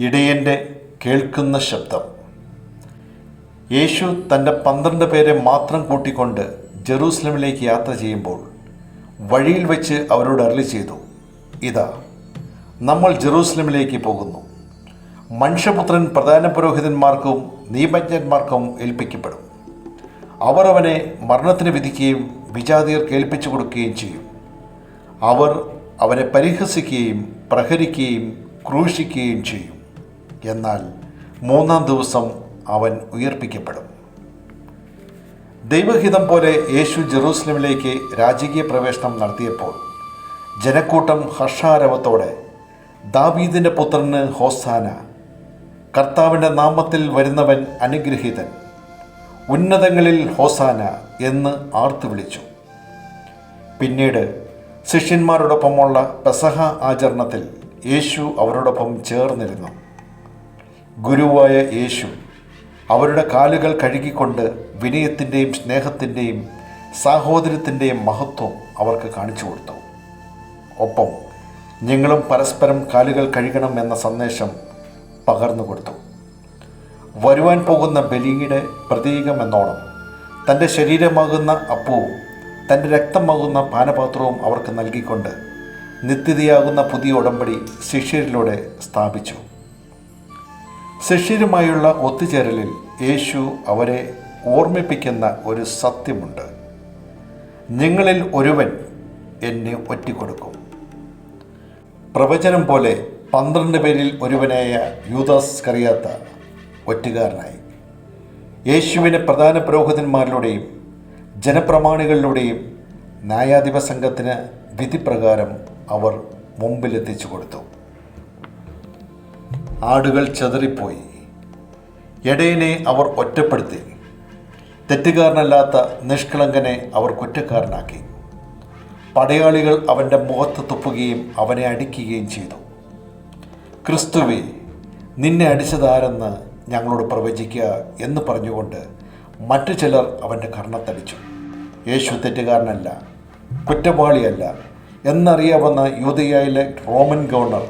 ഇടയന്റെ കേൾക്കുന്ന ശബ്ദം. യേശു തന്റെ പന്ത്രണ്ട് പേരെ മാത്രം കൂട്ടിക്കൊണ്ട് ജെറൂസലമിലേക്ക് യാത്ര ചെയ്യുമ്പോൾ വഴിയിൽ വെച്ച് അവരോട് അരളി ചെയ്തു ഇതാ നമ്മൾ ജെറൂസലമിലേക്ക് പോകുന്നു. മനുഷ്യപുത്രൻ പ്രധാന പുരോഹിതന്മാർക്കും നിയമജ്ഞന്മാർക്കും ഏൽപ്പിക്കപ്പെടും. അവർ അവനെ മരണത്തിന് വിധിക്കുകയും വിജാതിയർ കേൾപ്പിച്ചു കൊടുക്കുകയും ചെയ്യും. അവർ അവനെ പരിഹസിക്കുകയും പ്രഹരിക്കുകയും ക്രൂശിക്കുകയും ചെയ്യും. എന്നാൽ മൂന്നാം ദിവസം അവൻ ഉയർപ്പിക്കപ്പെടും. ദൈവഹിതം പോലെ യേശു ജെറൂസലമിലേക്ക് രാജകീയ പ്രവേശനം നടത്തിയപ്പോൾ ജനക്കൂട്ടം ഹർഷാരവത്തോടെ ദാവീദിന്റെ പുത്രന് ഹോസാന കർത്താവിന്റെ നാമത്തിൽ വരുന്നവൻ അനുഗ്രഹീതൻ ഉന്നതങ്ങളിൽ ഹോസാന എന്ന് ആർത്തു വിളിച്ചു. പിന്നീട് ശിഷ്യന്മാരോടൊപ്പമുള്ള പെസഹ ആചരണത്തിൽ യേശു അവരോടൊപ്പം ചേർന്നിരുന്നു. ഗുരുവായ യേശു അവരുടെ കാലുകൾ കഴുകിക്കൊണ്ട് വിനയത്തിന്റെയും സ്നേഹത്തിന്റെയും സാഹോദര്യത്തിന്റെയും മഹത്വം അവർക്ക് കാണിച്ചു കൊടുത്തു. ഒപ്പം ഞങ്ങളും പരസ്പരം കാലുകൾ കഴുകണം എന്ന സന്ദേശം പകർന്നു കൊടുത്തു. വരുവാൻ പോകുന്ന ബലിയുടെ പ്രതീകം എന്നോണം തന്റെ ശരീരമാകുന്ന അപ്പവും തന്റെ രക്തമാകുന്ന പാനപാത്രവും അവർക്ക് നൽകിക്കൊണ്ട് നിത്യതയാകുന്ന പുതിയ ഉടമ്പടി ശിഷ്യരിലൂടെ സ്ഥാപിച്ചു. ശിഷ്യരുമായുള്ള ഒത്തുചേരലിൽ യേശു അവരെ ഓർമ്മിപ്പിക്കുന്ന ഒരു സത്യമുണ്ട്. നിങ്ങളിൽ ഒരുവൻ എന്നെ ഒറ്റിക്കൊടുക്കും. പ്രവചനം പോലെ പന്ത്രണ്ട് പേരിൽ ഒരുവനായ യൂദാസ് കറിയാത്ത ഒറ്റുകാരനായി. യേശുവിനെ പ്രധാന പുരോഹിതന്മാരിലൂടെയും ജനപ്രമാണികളിലൂടെയും ന്യായാധിപ സംഘത്തിന് വിധിപ്രകാരം അവർ മുമ്പിലെത്തിച്ചു കൊടുത്തു. ആടുകൾ ചെതറിപ്പോയി. ഇടയനെ അവർ ഒറ്റപ്പെടുത്തി. തെറ്റുകാരനല്ലാത്ത നിഷ്കളങ്കനെ അവർ കുറ്റക്കാരനാക്കി. പടയാളികൾ അവന്റെ മുഖത്ത് തുപ്പുകയും അവനെ അടിക്കുകയും ചെയ്തു. ക്രിസ്തുവെ നിന്നെ അടിച്ചതാരെന്ന് ഞങ്ങളോട് പ്രവചിക്കുക എന്ന് പറഞ്ഞുകൊണ്ട് മറ്റു ചിലർ അവന്റെ കർണത്തടിച്ചു. യേശു തെറ്റുകാരനല്ല കുറ്റവാളിയല്ല എന്നറിയാവുന്ന യൂതയായിലെ റോമൻ ഗവർണർ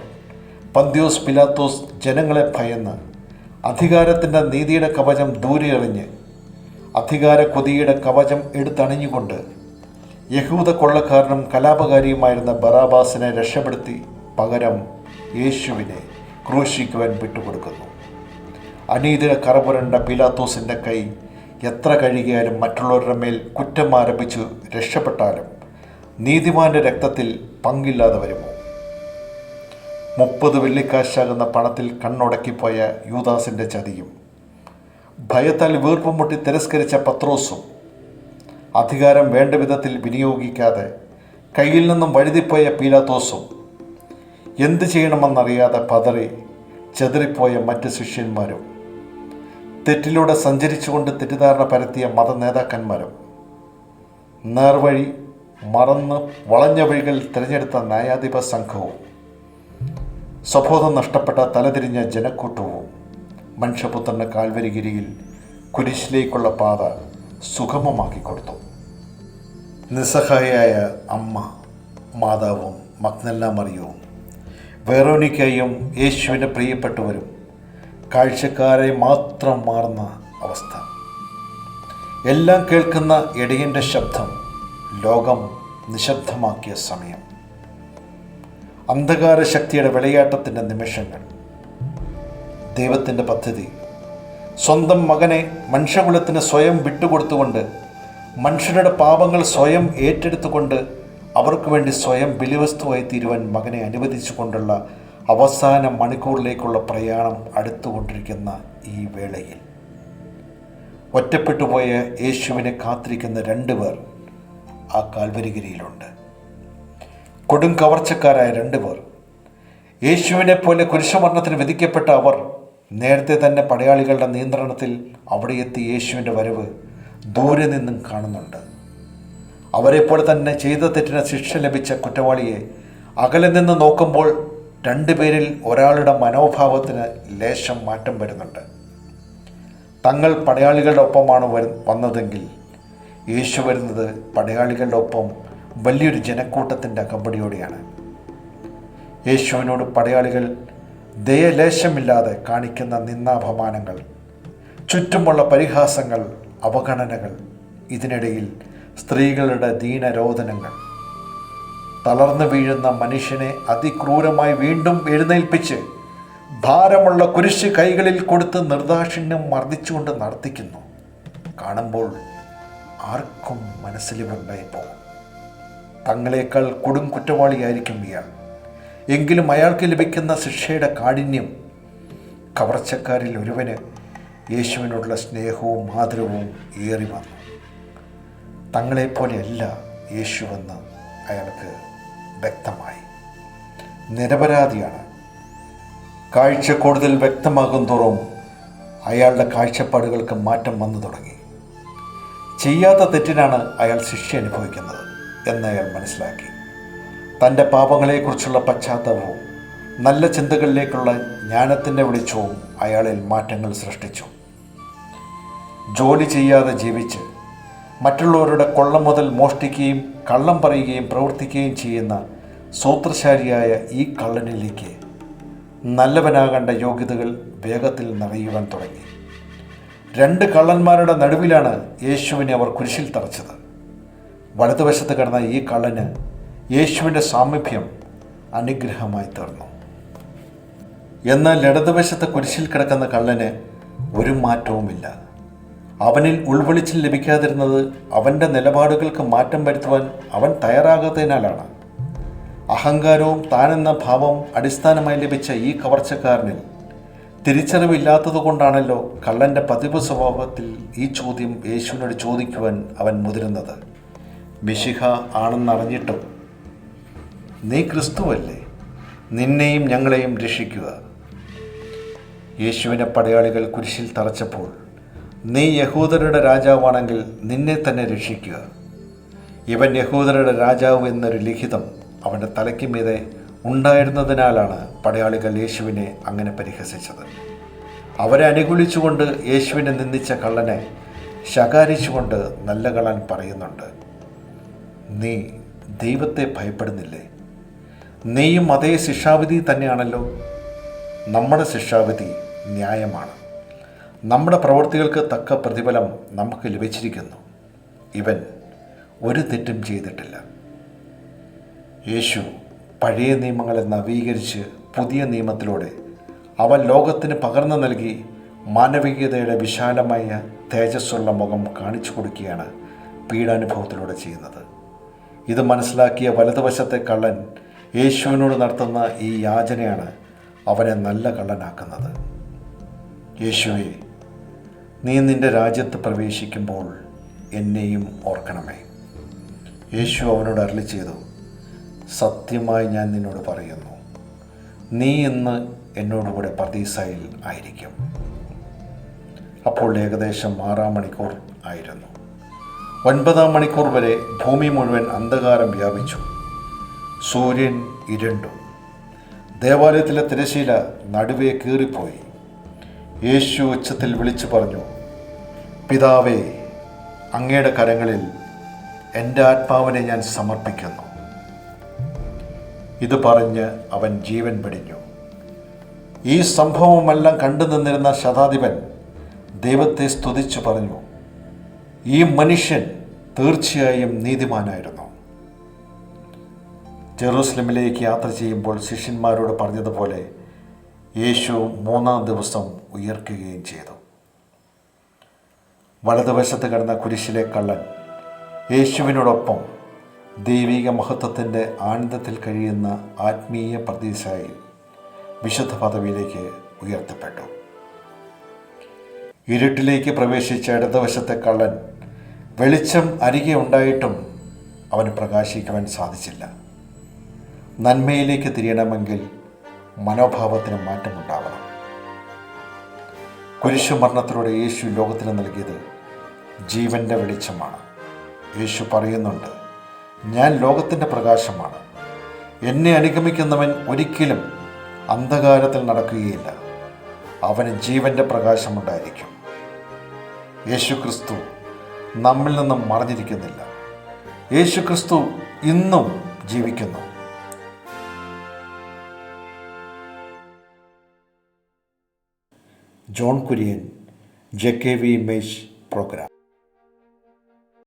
പന്ത്യോസ് പിലാത്തോസ് ജനങ്ങളെ ഭയന്ന് അധികാരത്തിന്റെ നീതിയുടെ കവചം ദൂരെ എറിഞ്ഞ് അധികാര കൊതിയുടെ കവചം എടുത്തണിഞ്ഞുകൊണ്ട് യഹൂദ കൊള്ളക്കാരനും കലാപകാരിയുമായിരുന്ന ബറാബാസിനെ രക്ഷപ്പെടുത്തി പകരം യേശുവിനെ ക്രൂശിക്കുവാൻ വിട്ടുകൊടുക്കുന്നു. അനീതിയുടെ കറപുരണ്ട പിലാത്തോസിന്റെ കൈ എത്ര കഴുകിയാലും മറ്റുള്ളവരുടെ മേൽ കുറ്റം ആരംഭിച്ചു രക്ഷപ്പെട്ടാലും നീതിമാന്റെ രക്തത്തിൽ പങ്കില്ലാതെ വരുമോ? മുപ്പത് വെള്ളിക്കാശാകുന്ന പണത്തിൽ കണ്ണുടക്കിപ്പോയ യൂദാസിന്റെ ചതിയും. ഭയത്താൽ വീർപ്പം മുട്ടി തിരസ്കരിച്ച പത്രോസും അധികാരം വേണ്ട വിധത്തിൽ വിനിയോഗിക്കാതെ കയ്യിൽ നിന്നും വഴുതിപ്പോയ പീലാത്തോസും എന്തു ചെയ്യണമെന്നറിയാതെ പതറി ചെതറിപ്പോയ മറ്റ് ശിഷ്യന്മാരും തെറ്റിലൂടെ സഞ്ചരിച്ചുകൊണ്ട് തെറ്റിദ്ധാരണ പരത്തിയ മത നേതാക്കന്മാരും നേർവഴി മറന്ന് വളഞ്ഞ വഴികൾ തിരഞ്ഞെടുത്ത ന്യായാധിപ സംഘവും. സ്വബോധം നഷ്ടപ്പെട്ട തലതിരിഞ്ഞ ജനക്കൂട്ടവും മനുഷ്യപുത്രന്റെ കാൽവരിഗിരിയിൽ കുരിശിലേക്കുള്ള പാത സുഗമമാക്കി കൊടുത്തു. നിസ്സഹായയായ അമ്മ മാതാവും മഗ്നല്ല മറിയവും വെറോനിക്കയും യേശുവിന്റെ പ്രിയപ്പെട്ടവരും കാഴ്ചക്കാരെ മാത്രം മാറുന്ന അവസ്ഥ. എല്ലാം കേൾക്കുന്ന എടിയന്റെ ശബ്ദം ലോകം നിശബ്ദമാക്കിയ സമയം. അന്ധകാര ശക്തിയുടെ വിളയാട്ടത്തിന്റെ നിമിഷങ്ങൾ. ദൈവത്തിന്റെ പദ്ധതി. സ്വന്തം മകനെ മനുഷ്യകുലത്തിന് സ്വയം വിട്ടുകൊടുത്തുകൊണ്ട് മനുഷ്യരുടെ പാപങ്ങൾ സ്വയം ഏറ്റെടുത്തുകൊണ്ട് അവർക്ക് വേണ്ടി സ്വയം ബലിവസ്തുവായി തീരുവാൻ മകനെ അനുവദിച്ചു കൊണ്ടുള്ള അവസാന മണിക്കൂറിലേക്കുള്ള പ്രയാണം അടുത്തുകൊണ്ടിരിക്കുന്ന ഈ വേളയിൽ. ഒറ്റപ്പെട്ടുപോയ യേശുവിനെ കാത്തിരിക്കുന്ന രണ്ടുപേർ ആ കാൽവരിഗിരിയിലുണ്ട് കൊടും കവർച്ചക്കാരായ രണ്ടുപേർ. യേശുവിനെ പോലെ കുരിശമരണത്തിന് വിധിക്കപ്പെട്ട അവർ നേരത്തെ തന്നെ പടയാളികളുടെ നിയന്ത്രണത്തിൽ അവിടെ എത്തി യേശുവിന്റെ വരവ് ദൂരെ നിന്നും കാണുന്നുണ്ട്. അവരെപ്പോലെ തന്നെ ചെയ്ത തെറ്റിന് ശിക്ഷ ലഭിച്ച കുറ്റവാളിയെ അകലെ നിന്ന് നോക്കുമ്പോൾ രണ്ടുപേരിൽ ഒരാളുടെ മനോഭാവത്തിന് ലേശം മാറ്റം വരുന്നുണ്ട്. തങ്ങൾ പടയാളികളുടെ ഒപ്പമാണ് വരു വന്നതെങ്കിൽ യേശു വരുന്നത് പടയാളികളുടെ ഒപ്പം വലിയൊരു ജനക്കൂട്ടത്തിന്റെ കമ്പടിയോടെയാണ് യേശുവിനോട് പടയാളികൾ ദയലേശമില്ലാതെ കാണിക്കുന്ന നിന്നാപമാനങ്ങൾ ചുറ്റുമുള്ള പരിഹാസങ്ങൾ അവഗണനകൾ ഇതിനിടയിൽ സ്ത്രീകളുടെ ദീനരോധനങ്ങൾ തളർന്നു വീഴുന്ന മനുഷ്യനെ അതിക്രൂരമായി വീണ്ടും എഴുന്നേൽപ്പിച്ച് ഭാരമുള്ള കുരിശ് കൈകളിൽ കൊടുത്ത് നിർദാക്ഷിണ്യം മർദ്ദിച്ചുകൊണ്ട് നടത്തിക്കുന്നു. കാണുമ്പോൾ ആർക്കും മനസ്സിലുണ്ടായി പോകും തങ്ങളെക്കാൾ കൊടും കുറ്റവാളിയായിരിക്കും ഇയാൾ. എങ്കിലും അയാൾക്ക് ലഭിക്കുന്ന ശിക്ഷയുടെ കാഠിന്യം കവർച്ചക്കാരിൽ ഒരുവന് യേശുവിനോടുള്ള സ്നേഹവും ആദരവും ഏറി വന്നു. തങ്ങളെപ്പോലെയല്ല യേശുവെന്ന് അയാൾക്ക് വ്യക്തമായി. നിരപരാധിയാണ്. കാഴ്ച കൂടുതൽ വ്യക്തമാകും തോറും അയാളുടെ കാഴ്ചപ്പാടുകൾക്ക് മാറ്റം വന്നു തുടങ്ങി. ചെയ്യാത്ത തെറ്റിനാണ് അയാൾ ശിക്ഷ അനുഭവിക്കുന്നത്. എന്ന് അയാൾ മനസ്സിലാക്കി. തന്റെ പാപങ്ങളെക്കുറിച്ചുള്ള പശ്ചാത്തലവും നല്ല ചിന്തകളിലേക്കുള്ള ജ്ഞാനത്തിന്റെ വെളിച്ചവും അയാളിൽ മാറ്റങ്ങൾ സൃഷ്ടിച്ചു. ജോലി ചെയ്യാതെ ജീവിച്ച് മറ്റുള്ളവരുടെ കൊള്ള മുതൽ മോഷ്ടിക്കുകയും കള്ളം പറയുകയും പ്രവർത്തിക്കുകയും ചെയ്യുന്ന സൂത്രശാലിയായ ഈ കള്ളനിലേക്ക് നല്ലവനാകേണ്ട യോഗ്യതകൾ വേഗത്തിൽ നിറയുവാൻ തുടങ്ങി. രണ്ട് കള്ളന്മാരുടെ നടുവിലാണ് യേശുവിനെ അവർ കുരിശിൽ തറച്ചത്. വലതുവശത്ത് കിടന്ന ഈ കള്ളന് യേശുവിന്റെ സാമീപ്യം അനുഗ്രഹമായി തീർന്നു. എന്നാൽ ഇടതുവശത്ത് കുരിശിൽ കിടക്കുന്ന കള്ളന് ഒരു മാറ്റവുമില്ല. അവനിൽ ഉൾവെളിച്ചം ലഭിക്കാതിരുന്നത് അവന്റെ നിലപാടുകൾക്ക് മാറ്റം വരുത്തുവാൻ അവൻ തയ്യാറാകാത്തതിനാലാണ്. അഹങ്കാരവും താനെന്ന ഭാവം അടിസ്ഥാനമായി ലഭിച്ച ഈ കവർച്ചക്കാരനിൽ തിരിച്ചറിവില്ലാത്തതുകൊണ്ടാണല്ലോ കള്ളന്റെ പതിവ് സ്വഭാവത്തിൽ ഈ ചോദ്യം യേശുവിനോട് ചോദിക്കുവാൻ അവൻ മുതിരുന്നത്. മിശിഹ ആണെന്നറിഞ്ഞിട്ടും നീ ക്രിസ്തുവല്ലേ? നിന്നെയും ഞങ്ങളെയും രക്ഷിക്കുക. യേശുവിനെ പടയാളികൾ കുരിശിൽ തറച്ചപ്പോൾ നീ യഹൂദരുടെ രാജാവാണെങ്കിൽ നിന്നെ തന്നെ രക്ഷിക്കുക. ഇവൻ യഹൂദരുടെ രാജാവ് എന്നൊരു ലിഖിതം അവന്റെ തലയ്ക്ക് മീതെ ഉണ്ടായിരുന്നതിനാലാണ് പടയാളികൾ യേശുവിനെ അങ്ങനെ പരിഹസിച്ചത്. അവരെ അനുകൂലിച്ചുകൊണ്ട് യേശുവിനെ നിന്ദിച്ച കള്ളനെ ശകാരിച്ചുകൊണ്ട് നല്ല കള്ളൻ പറയുന്നുണ്ട്. നീ ദൈവത്തെ ഭയപ്പെടുന്നില്ലേ? നീയും അതേ ശിക്ഷാവിധി തന്നെയാണല്ലോ. നമ്മുടെ ശിക്ഷാവിധി ന്യായമാണ്. നമ്മുടെ പ്രവൃത്തികൾക്ക് തക്ക പ്രതിഫലം നമുക്ക് ലഭിച്ചിരിക്കുന്നു. ഇവൻ ഒരു തെറ്റും ചെയ്തിട്ടില്ല. യേശു പഴയ നിയമങ്ങളെ നവീകരിച്ച് പുതിയ നിയമത്തിലൂടെ അവൻ ലോകത്തിന് പകർന്നു നൽകി മാനവികതയുടെ വിശാലമായ തേജസ്സുള്ള മുഖം കാണിച്ചു കൊടുക്കുകയാണ് പീഡാനുഭവത്തിലൂടെ ചെയ്യുന്നത്. ഇത് മനസ്സിലാക്കിയ വലതുവശത്തെ കള്ളൻ യേശുവിനോട് നടത്തുന്ന ഈ യാചനയാണ് അവനെ നല്ല കള്ളനാക്കുന്നത്. യേശുവെ നീ നിന്റെ രാജ്യത്ത് പ്രവേശിക്കുമ്പോൾ എന്നെയും ഓർക്കണമേ. യേശു അവനോട് അരളി ചെയ്തു സത്യമായി ഞാൻ നിന്നോട് പറയുന്നു നീ ഇന്ന് എന്നോടുകൂടെ പ്രതീസയിൽ ആയിരിക്കും. അപ്പോൾ ഏകദേശം ആറാം മണിക്കൂർ ആയിരുന്നു. ഒൻപതാം മണിക്കൂർ വരെ ഭൂമി മുഴുവൻ അന്ധകാരം വ്യാപിച്ചു. സൂര്യൻ ഇരുണ്ടു. ദേവാലയത്തിലെ തിരശീല നടുവേ കീറിപ്പോയി. യേശു ഉച്ചത്തിൽ വിളിച്ചു പറഞ്ഞു പിതാവേ അങ്ങയുടെ കരങ്ങളിൽ എന്റെ ആത്മാവിനെ ഞാൻ സമർപ്പിക്കുന്നു. ഇത് പറഞ്ഞ് അവൻ ജീവൻ പിടിഞ്ഞു. ഈ സംഭവമെല്ലാം കണ്ടു നിന്നിരുന്ന ശതാധിപൻ ദൈവത്തെ സ്തുതിച്ചു പറഞ്ഞു ഈ മനുഷ്യൻ തീർച്ചയായും നീതിമാനായിരുന്നു. ജെറൂസലമിലേക്ക് യാത്ര ചെയ്യുമ്പോൾ ശിഷ്യന്മാരോട് പറഞ്ഞതുപോലെ യേശു മൂന്നാം ദിവസം ഉയർക്കുകയും ചെയ്തു. വലതുവശത്ത് കിടന്ന കുരിശിലെ കള്ളൻ യേശുവിനോടൊപ്പം ദൈവിക മഹത്വത്തിന്റെ ആനന്ദത്തിൽ കഴിയുന്ന ആത്മീയ പ്രതീക്ഷയിൽ വിശുദ്ധ പദവിയിലേക്ക് ഉയർത്തപ്പെട്ടു. ഇരുട്ടിലേക്ക് പ്രവേശിച്ച ഇടതുവശത്തെ കള്ളൻ വെളിച്ചം അരികെ ഉണ്ടായിട്ടും അവന് പ്രകാശിക്കുവാൻ സാധിച്ചില്ല. നന്മയിലേക്ക് തിരിയണമെങ്കിൽ മനോഭാവത്തിന് മാറ്റമുണ്ടാവണം കുരിശുമരണത്തിലൂടെ യേശു ലോകത്തിന് നൽകിയത് ജീവന്റെ വെളിച്ചമാണ്. യേശു പറയുന്നുണ്ട് ഞാൻ ലോകത്തിന്റെ പ്രകാശമാണ്. എന്നെ അനുഗമിക്കുന്നവൻ ഒരിക്കലും അന്ധകാരത്തിൽ നടക്കുകയില്ല. അവന് ജീവന്റെ പ്രകാശമുണ്ടായിരിക്കും. യേശു ക്രിസ്തു നമ്മിൽ നിന്നും മറഞ്ഞിരിക്കുന്നില്ല. യേശു ക്രിസ്തു ഇന്നും ജീവിക്കുന്നു. John Kurian J K V മേശ് programme.